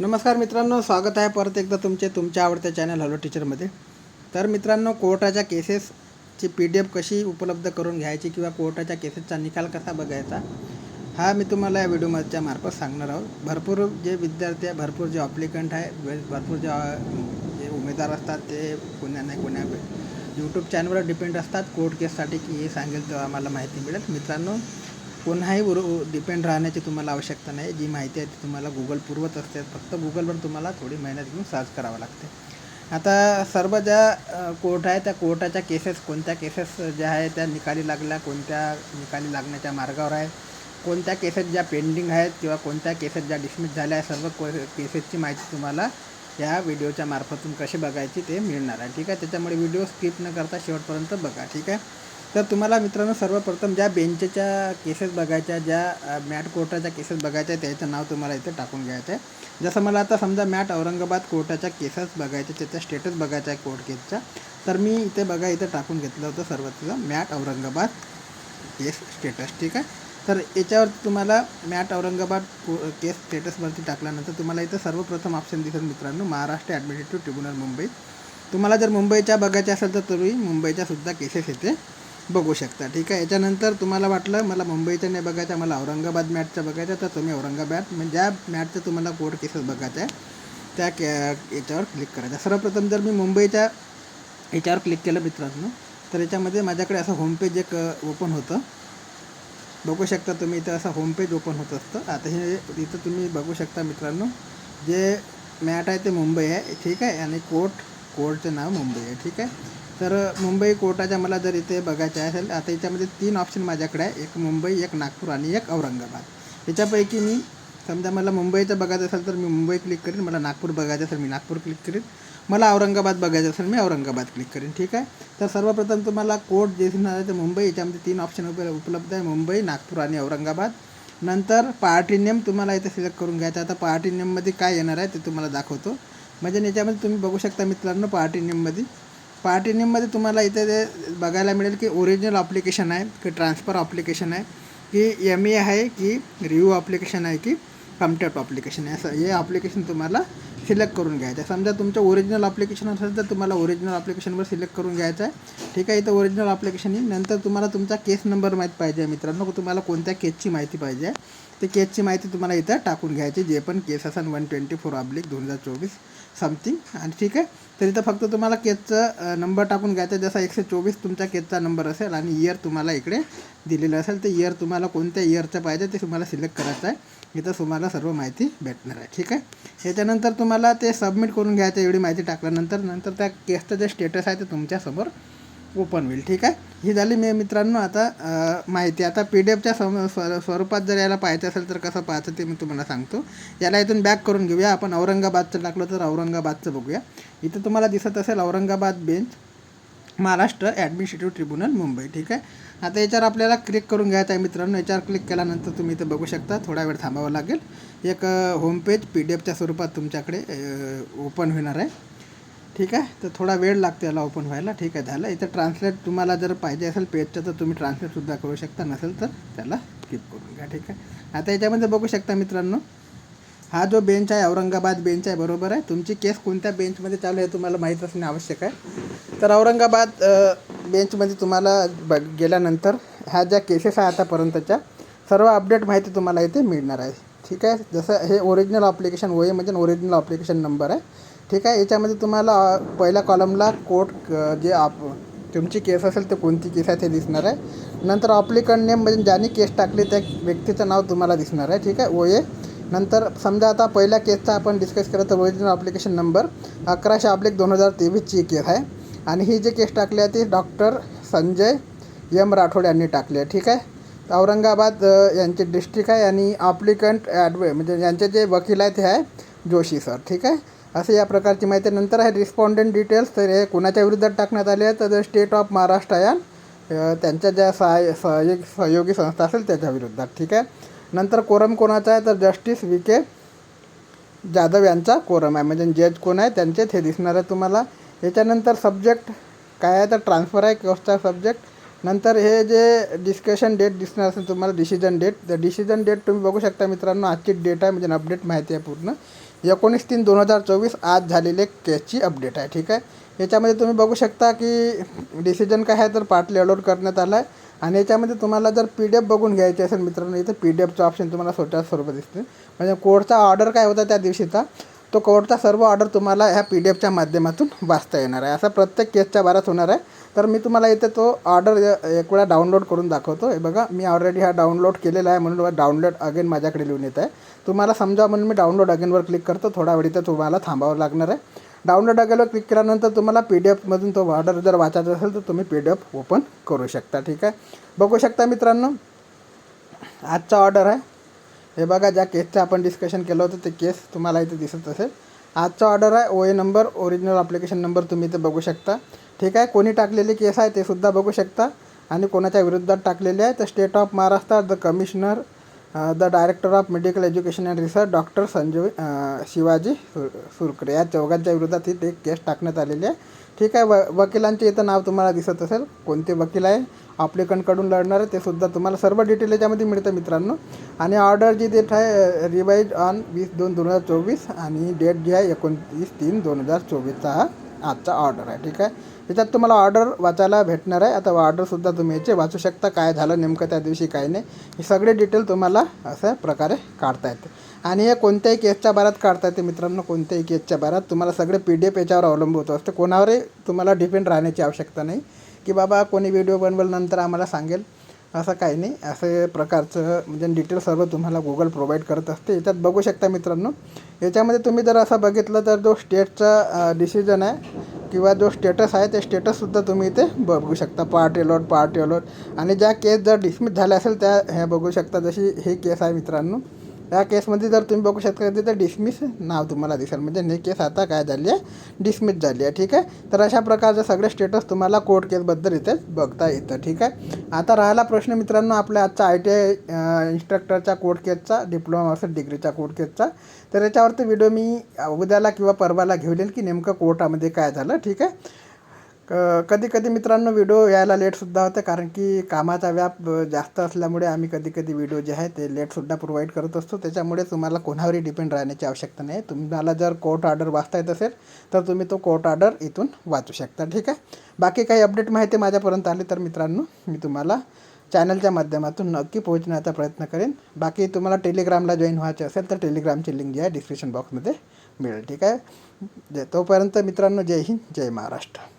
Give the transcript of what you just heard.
नमस्कार मित्रांनो स्वागत आहे परत एकदा तुमचे तुमच्या आवडत्या चॅनल हॅलो टीचरमध्ये तर मित्रांनो कोर्टाच्या केसेसची पी डी एफ कशी उपलब्ध करून घ्यायची किंवा कोर्टाच्या केसेसचा निकाल कसा बघायचा हा मी तुम्हाला या व्हिडिओमधच्या मार्फत सांगणार आहोत. भरपूर जे विद्यार्थी आहे भरपूर जे ऑप्लिकंट आहे भरपूर जे जे उमेदवार असतात ते कोण्या नाही कोण्या यूट्यूब चॅनलवर डिपेंड असतात. कोर्ट केससाठी की हे सांगेल तेव्हा आम्हाला माहिती मिळेल. मित्रांनो कोणाही उर डिपेंड राहण्याची तुम्हाला आवश्यकता नाही. जी माहिती आहे ती तुम्हाला गुगल पुरवत असते. फक्त गुगलवर तुम्हाला थोडी मेहनत घेऊन सर्च करावं लागते. आता सर्व ज्या कोर्ट आहे त्या कोर्टाच्या केसेस कोणत्या केसेस ज्या आहे त्या निकाली लागल्या कोणत्या निकाली लागण्याच्या मार्गावर आहे कोणत्या केसेस ज्या पेंडिंग आहेत किंवा कोणत्या केसेस ज्या डिसमिस झाल्या आहेत सर्व को केसेसची माहिती तुम्हाला या व्हिडिओच्या मार्फतून कशी बघायची ते मिळणार आहे. ठीक आहे? त्याच्यामुळे व्हिडिओ स्किप न करता शेवटपर्यंत बघा. ठीक आहे? तर तुम्हाला मित्रांनो सर्वप्रथम ज्या बेंचच्या केसेस बघायच्या ज्या मॅट कोर्टाच्या केसेस बघायच्या त्याचं नाव तुम्हाला इथे टाकून घ्यायचं आहे. जसं मला आता समजा मॅट औरंगाबाद कोर्टाच्या केसेस बघायच्या त्याचा स्टेटस बघायचा आहे कोर्ट केसचा तर मी इथे बघा इथे टाकून घेतलं होतं सर्वप्रथम मॅट औरंगाबाद केस स्टेटस ठीक आहे? तर याच्यावर तुम्हाला मॅट औरंगाबाद को केस स्टेटसवरती टाकल्यानंतर तुम्हाला इथं सर्वप्रथम ऑप्शन दिसेल मित्रांनो महाराष्ट्र ॲडमिनिस्ट्रेटिव्ह ट्रिब्युनल मुंबई. तुम्हाला जर मुंबईच्या बघायच्या असेल तर तुम्ही मुंबईच्या सुद्धा केसेस येते. बघू शकता. ठीक आहे? याच्यानंतर तुम्हाला वाटलं मला मुंबईचं नाही बघायचं मला औरंगाबाद मॅटचं बघायचं तर तुम्ही औरंगाबाद म्हणजे ज्या मॅटचं तुम्हाला कोर्ट केसेस बघायचं आहे त्या कॅ याच्यावर क्लिक करायचं. सर्वप्रथम जर मी मुंबईच्या याच्यावर क्लिक केलं मित्रांनो तर याच्यामध्ये माझ्याकडे असं होमपेज एक ओपन होतं. बघू शकता तुम्ही इथं असं होमपेज ओपन होत असतं. आता हे इथं तुम्ही बघू शकता मित्रांनो जे मॅट आहे ते मुंबई आहे. ठीक आहे? आणि कोर्ट कोर्टचं नाव मुंबई आहे. ठीक आहे? तर मुंबई कोर्टाच्या मला जर इथे बघायचं असेल आता याच्यामध्ये तीन ऑप्शन माझ्याकडे आहे. एक मुंबई एक नागपूर आणि एक औरंगाबाद. याच्यापैकी मी समजा मला मुंबईचं बघायचं असेल तर मी मुंबई क्लिक करीन मला नागपूर बघायचं असेल मी नागपूर क्लिक करीन. मला औरंगाबाद बघायचं असेल मी औरंगाबाद क्लिक करीन. ठीक आहे? तर सर्वप्रथम तुम्हाला कोर्ट जे दिसणार आहे ते मुंबई याच्यामध्ये तीन ऑप्शन उप उपलब्ध आहे. मुंबई नागपूर आणि औरंगाबाद. नंतर पार्टी नेम तुम्हाला इथे सिलेक्ट करून घ्यायचं आता पार्टी नेममध्ये काय येणार आहे ते तुम्हाला दाखवतो. म्हणजे याच्यामध्ये तुम्ही बघू शकता मित्रांनो पार्टी नेममध्ये पार्टीनिममध्ये तुम्हाला इथे ते बघायला मिळेल की ओरिजिनल ॲप्लिकेशन आहे की ट्रान्सफर अप्लिकेशन आहे की एम ए आहे की रिव्ह्यू अप्लिकेशन आहे की कमटॅप ॲप्लिकेशन आहे. असं हे अप्लिकेशन तुम्हाला सिलेक्ट करून घ्यायचं आहे. समजा तुमचं ओरिजिनल ॲप्लिकेशन असेल तर तुम्हाला ओरिजिनल ॲप्लिकेशनवर सिलेक्ट करून घ्यायचं आहे. ठीक आहे इथं ओरिजिनल ॲप्लिकेशन येईल नंतर तुम्हाला तुमचा केस नंबर माहीत पाहिजे मित्रांनो. तुम्हाला कोणत्या केसची माहिती पाहिजे ते केसची माहिती तुम्हाला इथं टाकून घ्यायची जे पण केस असेल वन ट्वेंटी फोर अब्लिक दोन हजार चोवीस समथिंग आणि ठीक आहे. तर इथं फक्त तुम्हाला केसचं नंबर टाकून घ्यायचा जसा एकशे चोवीस तुमचा केसचा नंबर असेल आणि इयर तुम्हाला इकडे दिलेलं असेल तर इयर तुम्हाला कोणत्या इयरचं पाहिजे ते तुम्हाला सिलेक्ट करायचं आहे. इथं तुम्हाला सर्व माहिती भेटणार आहे. ठीक आहे? याच्यानंतर तुम्हाला ते सबमिट करून घ्यायचं एवढी माहिती टाकल्यानंतर नंतर त्या केसचं जे स्टेटस आहे ते तुमच्यासमोर ओपन होईल ठीक आहे? ही झाली मी मित्रांनो आता माहिती. आता पी डी एफच्या सम स्वर स्वरूपात जर याला पाहायचं असेल तर कसं पाहायचं ते मी तुम्हाला सांगतो. याला इथून बॅक करून घेऊया. आपण औरंगाबादचं टाकलं तर औरंगाबादचं बघूया. इथं तुम्हाला दिसत असेल Aurangabad bench Maharashtra administrative tribunal Mumbai ठीक आहे? आता याच्यावर आपल्याला क्लिक करून घ्यायचं आहे मित्रांनो. याच्यावर क्लिक केल्यानंतर तुम्ही इथं बघू शकता. थोडा वेळ थांबावं लागेल. एक होमपेज पी डी एफच्या स्वरूपात तुमच्याकडे ओपन होणार आहे. ठीक आहे? तर थोडा वेळ लागतो याला ओपन व्हायला. ठीक आहे झालं. इथं ट्रान्सलेट तुम्हाला जर पाहिजे असेल पेजचं तर तुम्ही ट्रान्सलेटसुद्धा करू शकता. नसेल तर त्याला स्किप करून घ्या. ठीक आहे? आता याच्यामध्ये बघू शकता मित्रांनो हा जो बेंच आहे औरंगाबाद बेंच आहे बरोबर आहे? तुमची केस कोणत्या बेंचमध्ये चालू आहे तुम्हाला माहीत असणे आवश्यक आहे. तर औरंगाबाद बेंचमध्ये तुम्हाला ब गेल्यानंतर ह्या ज्या केसेस आहे आतापर्यंतच्या सर्व अपडेट माहिती तुम्हाला इथे मिळणार आहे. ठीक आहे? जसं हे ओरिजिनल अप्लिकेशन ओ ए म्हणजे ओरिजिनल अप्लिकेशन नंबर आहे. ठीक आहे याच्यामध्ये तुम्हाला पहिल्या कॉलमला कोर्ट जे आप तुमची केस असेल तर कोणती केस आहे ते दिसणार आहे. नंतर ऑप्लिकंट नेम म्हणजे ज्यांनी केस टाकली त्या व्यक्तीचं नाव तुम्हाला दिसणार आहे ठीक आहे ओ ए नंतर समजा आता पहिल्या केसचा आपण डिस्कस केला तर ओरिजिनल अप्लिकेशन नंबर अकराशे अब्लिक दोन हजार तेवीसची केस आहे. आणि ही जी केस टाकली आहे ती डॉक्टर संजय एम राठोड यांनी टाकली आहे ठीक आहे. औरंगाबाद यांचे डिस्ट्रिक्ट आहे आणि ऑप्लिकंट ॲडवे म्हणजे यांचे जे वकील आहे ते आहे जोशी सर ठीक आहे. असं या प्रकारची माहिती आहे. नंतर आहे रिस्पॉन्डंट डिटेल्स तर हे कोणाच्या विरुद्धात टाकण्यात आले आहे तर स्टेट ऑफ महाराष्ट्र या त्यांच्या ज्या सहाय सहयोग सहयोगी संस्था असेल त्याच्या विरुद्धात. ठीक आहे? नंतर कोरम कोणाचा आहे? तर जस्टिस वि के जाधव यांचा कोरम आहे. म्हणजे जज कोण आहे? त्यांचेच हे दिसणार आहे तुम्हाला. याच्यानंतर सब्जेक्ट काय आहे? तर ट्रान्सफर आहे कोर्सचा सब्जेक्ट नंतर हे जे डिस्कशन डेट दिसणार असेल तुम्हाला डिसिजन डेट तर डिसिजन डेट तुम्ही बघू शकता मित्रांनो. आजची डेट आहे म्हणजे अपडेट माहिती आहे पूर्ण. एकोणीस तीन दोन हजार चोवीस आज झालेले केसची अपडेट आहे ठीक आहे? याच्यामध्ये तुम्ही बघू शकता की डिसिजन काय आहे तर पार्टली अलॉट करण्यात आला आहे आणि याच्यामध्ये तुम्हाला जर पी डी एफ बघून घ्यायची असेल मित्रांनो इथं पी डी एफचं ऑप्शन तुम्हाला स्वतः स्वरूपात दिसते म्हणजे कोडचा ऑर्डर काय होता त्या दिवशीचा? तो कोडचा सर्व ऑर्डर तुम्हाला ह्या पी डी एफच्या माध्यमातून वाचता येणार आहे. असं प्रत्येक केसच्या बारात होणार आहे. तर मी तुम्हाला इथे तो ऑर्डर एक वेळा डाउनलोड करून दाखवतो. हे बघा मी ऑलरेडी हा डाउनलोड केलेला आहे म्हणून डाउनलोड अगेन माझ्याकडे लिहून येत आहे. तुम्हाला समजा म्हणून मी डाउनलोड अगेनवर क्लिक करतो थोडा वेळ इथे तुम्हाला थांबावं लागणार आहे. डाउनलोड अगेनवर क्लिक केल्यानंतर तुम्हाला पी डी एफमधून तो ऑर्डर जर वाचायचा असेल तर तुम्ही पी डी एफ ओपन करू शकता ठीक आहे? बघू शकता मित्रांनो आजचा ऑर्डर आहे. हे बघा ज्या केसचं आपण डिस्कशन केलं होतं ते केस तुम्हाला इथे दिसत असेल. आजचा ऑर्डर आहे O A number original application number तुम्ही इथे बघू शकता. ठीक आहे? कोणी टाकलेले केस आहे ते सुद्धा बघू शकता. आणि कोणाच्या विरुद्धात टाकलेले आहे तर state of Maharashtra the commissioner the director of medical education and research doctor Sanjeev Shivaji सुर सुरकरे या चौघांच्या विरोधात ही एक केस टाकण्यात आलेली आहे. ठीक आहे? व वकिलांचे इथं नाव तुम्हाला दिसत असेल. कोणते वकील आहे? आपलेकडून लढणार आहे ते सुद्धा तुम्हाला सर्व डिटेल याच्यामध्ये मिळतं मित्रांनो. आणि ऑर्डर जी डेट आहे uh, रिवाईज ऑन वीस दोन दोन हजार चोवीस आणि डेट जी आहे एकोणतीस तीन दोन हजार चोवीसचा. हा आजचा ऑर्डर आहे ठीक आहे? त्याच्यात तुम्हाला ऑर्डर वाचायला भेटणार आहे. आता ऑर्डरसुद्धा तुम्ही याचे वाचू शकता. काय झालं नेमकं त्या दिवशी काय नाही. हे सगळे डिटेल तुम्हाला अशा प्रकारे काढता येते. आणि हे कोणत्याही केसच्या बारात काढता येते मित्रांनो. कोणत्याही केसच्या बारात तुम्हाला सगळे पी डी एफ याच्यावर अवलंबून असतं. कोणावरही तुम्हाला डिपेंड राहण्याची आवश्यकता नाही. की बाबा कोणी व्हिडिओ बनवल्यानंतर आम्हाला सांगेल. असं काही नाही. असं प्रकारचं म्हणजे डिटेल सर्व तुम्हाला गुगल प्रोव्हाइड करत असते. याच्यात बघू शकता मित्रांनो. याच्यामध्ये तुम्ही जर असं बघितलं तर जो स्टेटचा डिसिजन आहे किंवा जो स्टेटस आहे ते स्टेटससुद्धा तुम्ही इथे बघू शकता. पार्ट एलोट पार्ट एलोट आणि ज्या केस जर डिसमिस झाल्या असेल त्या ह्या बघू शकता. जशी हे केस आहे मित्रांनो. या केसमध्ये जर तुम्ही बघू शकता तिथे डिसमिस नाव तुम्हाला दिसेल. म्हणजे हे केस आता काय झाली आहे? डिसमिस झाली आहे ठीक आहे? तर अशा प्रकारचे सगळे स्टेटस तुम्हाला कोर्ट केसबद्दल इथे बघता येतं ठीक आहे? आता राहिला प्रश्न मित्रांनो आपल्या आजचा आय टी आय इन्स्ट्रक्टरच्या कोर्ट केसचा डिप्लोमा असेल डिग्रीच्या कोर्ट केसचा तर याच्यावरती व्हिडिओ मी उद्याला किंवा परवाला घेऊन येईल की नेमकं कोर्टामध्ये काय झालं ठीक आहे? कधी कधी मित्रांनो व्हिडिओ यायला लेटसुद्धा होते कारण की कामाचा व्याप जास्त असल्यामुळे आम्ही कधी कधी व्हिडिओ जे आहे ते लेटसुद्धा प्रोव्हाइड करत असतो. त्याच्यामुळे तुम्हाला कोणावरही डिपेंड राहण्याची आवश्यकता नाही. तुम्हाला जर कोर्ट ऑर्डर वाचता येत असेल तर तुम्ही तो कोर्ट ऑर्डर इथून वाचू शकता. ठीक आहे? बाकी काही अपडेट माहिती माझ्यापर्यंत आली तर मित्रांनो मी तुम्हाला चॅनलच्या माध्यमातून नक्की पोहोचण्याचा प्रयत्न करेन. बाकी तुम्हाला टेलिग्रामला जॉईन व्हायचे असेल तर टेलिग्रामची लिंक जी आहे डिस्क्रिप्शन बॉक्समध्ये मिळेल. ठीक आहे? तोपर्यंत मित्रांनो जय हिंद जय महाराष्ट्र.